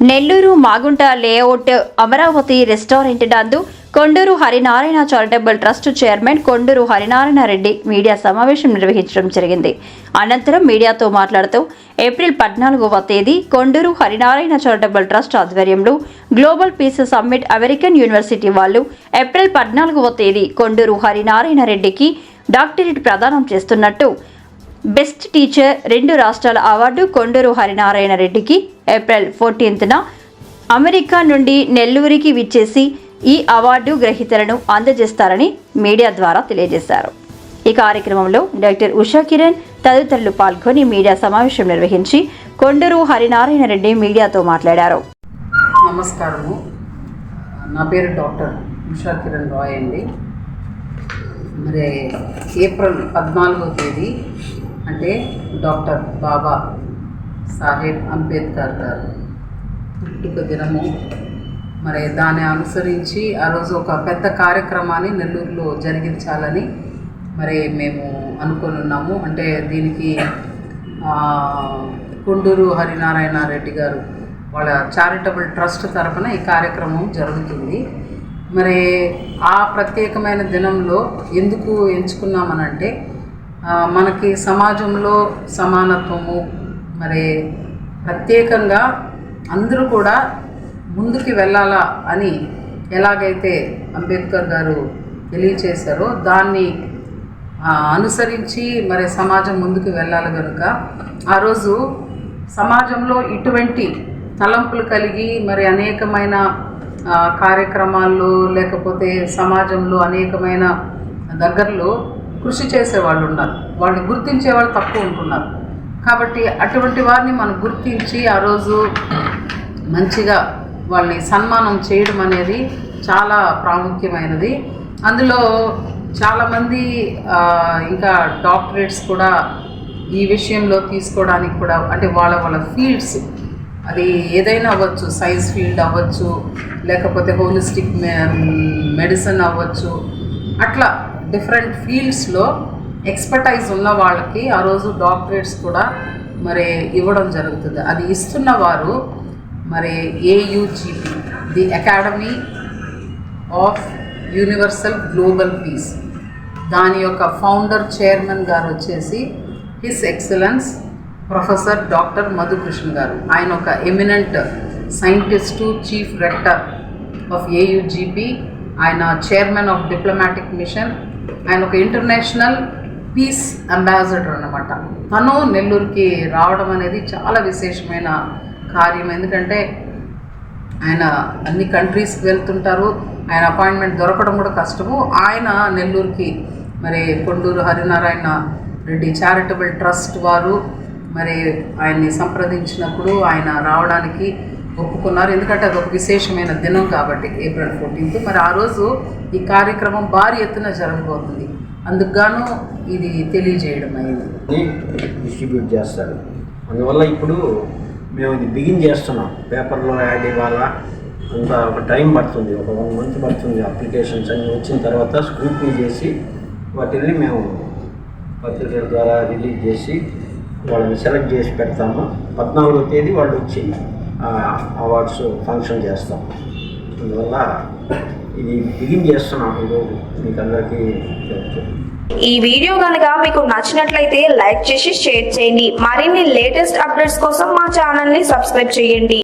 Nellore Magunta layout Amaravati restaurant నందు Konduru Harinarayana charitable trust chairman Konduru Harinarayana Reddy media సమావేశం నిర్వహించడం జరిగింది. అనంతరం మీడియాతో మాట్లాడుతూ ఏప్రిల్ పద్నాలుగవ తేదీ కొండూరు హరినారాయణ చారిటబుల్ ట్రస్ట్ ఆధ్వర్యంలో global peace summit American university వాళ్ళు ఏప్రిల్ పద్నాలుగవ తేదీ కొండూరు హరినారాయణ రెడ్డికి డాక్టరేట్ ప్రదానం చేస్తున్నట్టు బెస్ట్ టీచర్ రెండు రాష్ట్రాల అవార్డు కొండూరు హరినారాయణ రెడ్డికి ఏప్రిల్ ఫోర్టీన్త్న అమెరికా నుండి నెల్లూరికి విచ్చేసి ఈ అవార్డు గ్రహీతలను అందజేస్తారని మీడియా ద్వారా తెలియజేశారు. ఈ కార్యక్రమంలో డాక్టర్ ఉషా కిరణ్ తదితరులు పాల్గొని మీడియా సమావేశం నిర్వహించి కొండూరు హరినారాయణ రెడ్డి మీడియాతో మాట్లాడారు. నమస్కారము. నా పేరు డాక్టర్ ఉషా కిరణ్ రాయ్ అండి. మరి ఏప్రిల్ పద్నాలుగో తేదీ అంటే డాక్టర్ బాబా సాహెబ్ అంబేద్కర్ గారు. పుట్టుక దినము. మరి దాన్ని అనుసరించి ఆ రోజు ఒక పెద్ద కార్యక్రమాన్ని నెల్లూరులో జరిగించాలని మరి మేము అనుకొని ఉన్నాము. అంటే దీనికి కొండూరు హరినారాయణ రెడ్డి గారు వాళ్ళ చారిటబుల్ ట్రస్ట్ తరఫున ఈ కార్యక్రమం జరుగుతుంది. మరి ఆ ప్రత్యేకమైన దినంలో ఎందుకు ఎంచుకున్నామనంటే మనకి సమాజంలో సమానత్వము మరి ప్రత్యేకంగా అందరూ కూడా ముందుకు వెళ్ళాలా అని ఎలాగైతే అంబేద్కర్ గారు తెలియచేశారో దాన్ని అనుసరించి మరి సమాజం ముందుకు వెళ్ళాలి కనుక ఆ రోజు సమాజంలో ఇటువంటి తలంపులు కలిగి మరి అనేకమైన కార్యక్రమాల్లో లేకపోతే సమాజంలో అనేకమైన దగ్గరలో కృషి చేసే వాళ్ళు ఉన్నారు. వాళ్ళని గుర్తించే వాళ్ళు తక్కువ ఉంటున్నారు. కాబట్టి అటువంటి వారిని మనం గుర్తించి ఆ రోజు మంచిగా వాళ్ళని సన్మానం చేయడం అనేది చాలా ప్రాముఖ్యమైనది. అందులో చాలామంది ఇంకా డాక్టరేట్స్ కూడా ఈ విషయంలో తీసుకోవడానికి కూడా అంటే వాళ్ళ వాళ్ళ ఫీల్డ్స్ అది ఏదైనా అవ్వచ్చు సైన్స్ ఫీల్డ్ అవ్వచ్చు లేకపోతే హోలిస్టిక్ మెడిసిన్ అవ్వచ్చు అట్లా డిఫరెంట్ ఫీల్డ్స్లో ఎక్స్పర్టైజ్ ఉన్న వాళ్ళకి ఆ రోజు డాక్టరేట్స్ కూడా మరి ఇవ్వడం జరుగుతుంది. అది ఇస్తున్న వారు మరి AUGP the academy of universal global peace దాని యొక్క ఫౌండర్ చైర్మన్ గారు వచ్చేసి his excellency professor doctor Madhukrishna గారు. ఆయన ఒక eminent scientist chief rector of AUGP ఆయన చైర్మన్ ఆఫ్ డిప్లొమాటిక్ మిషన్ ఆయన ఒక ఇంటర్నేషనల్ పీస్ అంబాసిడర్ అన్నమాట. తను నెల్లూరుకి రావడం అనేది చాలా విశేషమైన కార్యం. ఎందుకంటే ఆయన అన్ని కంట్రీస్కి వెళ్తుంటారు. ఆయన అపాయింట్మెంట్ దొరకడం కూడా కష్టము. ఆయన నెల్లూరుకి మరి కొండూరు హరినారాయణ రెడ్డి చారిటబుల్ ట్రస్ట్ వారు. మరి ఆయన్ని సంప్రదించినప్పుడు ఆయన రావడానికి ఒప్పుకున్నారు. ఎందుకంటే అది ఒక విశేషమైన దినం కాబట్టి ఏప్రిల్ ఫోర్టీన్త్. మరి ఆ రోజు ఈ కార్యక్రమం భారీ ఎత్తున జరగబోతుంది. అందుకుగాను ఇది తెలియజేయడం అయింది. డిస్ట్రిబ్యూట్ చేస్తారు. అందువల్ల ఇప్పుడు మేము ఇది బిగిన్ చేస్తున్నాం. పేపర్లో యాడ్ ఇవ్వాలా? అంత ఒక టైం పడుతుంది. ఒక వన్ మంత్ పడుతుంది అప్లికేషన్స్ అన్నీ వచ్చిన తర్వాత స్క్రూట్నీ చేసి వాటిని మేము పత్రికల ద్వారా రిలీజ్ చేసి వాళ్ళని సెలెక్ట్ చేసి పెడతాము. పద్నాలుగో తేదీ వాళ్ళు వచ్చి అవార్డ్స్ ఫంక్షన్ చేస్తాం. అందువల్ల ఇది బిగిన్ చేస్తున్నాం ఈరోజు మీకు అందరికీ చెప్తూ ఈ వీడియో కనుక మీకు నచ్చినట్లయితే లైక్ చేసి షేర్ చేయండి. మరిన్ని లేటెస్ట్ అప్డేట్స్ కోసం మా ఛానల్ని సబ్స్క్రైబ్ చేయండి.